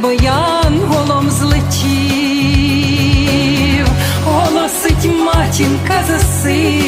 Небо янголом злетів, голосить матінка за сином,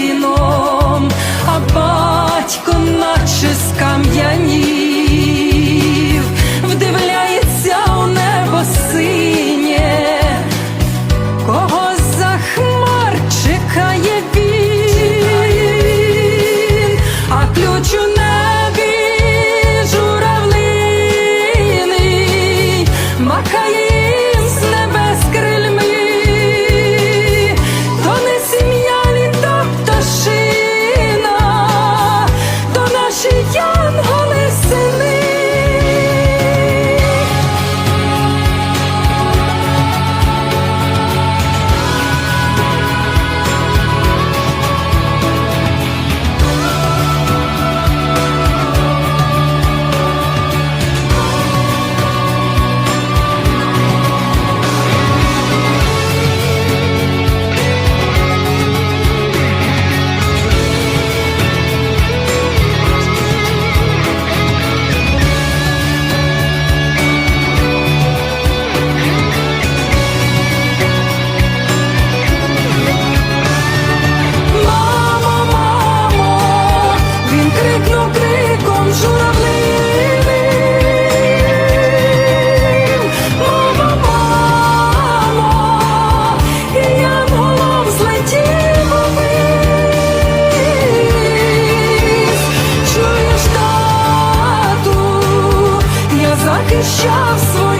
just